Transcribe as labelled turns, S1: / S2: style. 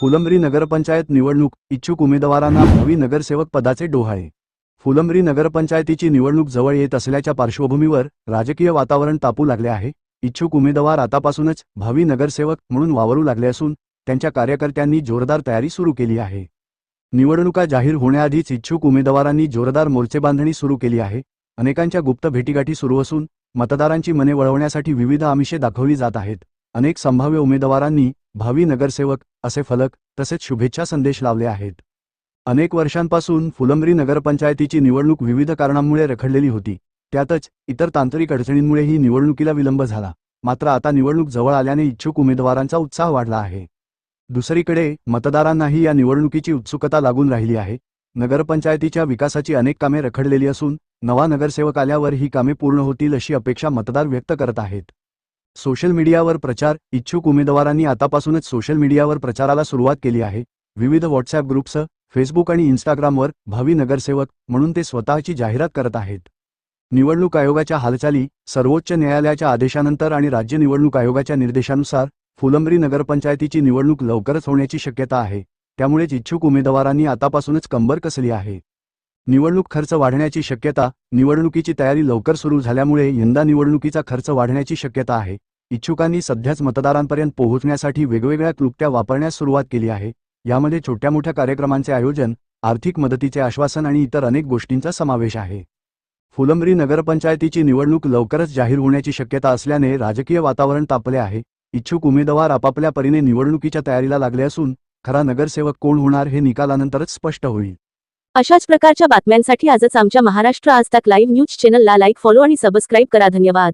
S1: फुलंब्री नगरपंचायत निवडणूक इच्छुक उमेदवारांना भावी नगरसेवक पदाचे डोहाळे. फुलंब्री नगरपंचायतीची निवडणूक जवळ येत असल्याच्या पार्श्वभूमीवर राजकीय वातावरण तापू लागले आहे. इच्छुक उमेदवार आतापासूनच भावी नगरसेवक म्हणून वावरू लागले असून त्यांच्या कार्यकर्त्यांनी जोरदार तयारी सुरू केली आहे. निवडणुका जाहीर होण्याआधीच इच्छुक उमेदवारांनी जोरदार मोर्चेबांधणी सुरू केली आहे. अनेकांच्या गुप्त भेटीगाठी सुरू असून मतदारांची मने वळवण्यासाठी विविध आमिषे दाखवली जात आहेत. अनेक संभाव्य उमेदवारांनी भावी नगरसेवक असे फलक तसेच शुभेच्छा संदेश लावले आहेत. अनेक वर्षांपासून फुलंब्री नगरपंचायतीची निवडणूक विविध कारणांमुळे रखडलेली होती. त्यातच इतर तांत्रिक अडचणींमुळे ही निवडणुकीला विलंब झाला. मात्र आता निवडणूक जवळ आल्याने इच्छुक उमेदवारांचा उत्साह वाढला आहे. दुसरीकडे मतदारांनाही या निवडणुकीची उत्सुकता लागून राहिली आहे. नगरपंचायतीच्या विकासाची अनेक कामे रखडलेली असून नवा नगरसेवक आल्यावर ही कामे पूर्ण होतील अशी अपेक्षा मतदार व्यक्त करत आहेत. सोशल मीडियावर प्रचार इच्छुक उमेदवारांनी आतापासूनच सोशल मीडियावर प्रचाराला सुरुवात केली आहे. विविध व्हॉट्सअप ग्रुप्स फेसबुक आणि इन्स्टाग्रामवर भावी नगरसेवक म्हणून ते स्वतःची जाहिरात करत आहेत. निवडणूक आयोगाच्या हालचाली सर्वोच्च न्यायालयाच्या आदेशानंतर आणि राज्य निवडणूक आयोगाच्या निर्देशानुसार फुलंब्री नगरपंचायतीची निवडणूक लवकरच होण्याची शक्यता आहे. त्यामुळेच इच्छुक उमेदवारांनी आतापासूनच कंबर कसली आहे. निवडणूक खर्च वाढण्याची शक्यता निवडणुकीची तयारी लवकर सुरू झाल्यामुळे यंदा निवडणुकीचा खर्च वाढण्याची शक्यता आहे. इच्छुकांनी सध्याच मतदारांपर्यंत पोहोचण्यासाठी वेगवेगळ्या क्लुप्त्या वापरण्यास सुरुवात केली आहे. यामध्ये छोट्या मोठ्या कार्यक्रमांचे आयोजन आर्थिक मदतीचे आश्वासन आणि इतर अनेक गोष्टींचा समावेश आहे. फुलंब्री नगरपंचायतीची निवडणूक लवकरच जाहीर होण्याची शक्यता असल्याने राजकीय वातावरण तापले आहे. इच्छुक उमेदवार आपापल्या परीने निवडणुकीच्या तयारीला लागले असून खरा नगरसेवक कोण होणार हे निकालानंतरच स्पष्ट होईल.
S2: अशाच प्रकारच्या बातम्यांसाठी आजच आमच्या महाराष्ट्र आज तक लाईव्ह न्यूज चॅनलला लाईक फॉलो आणि सबस्क्राईब करा. धन्यवाद.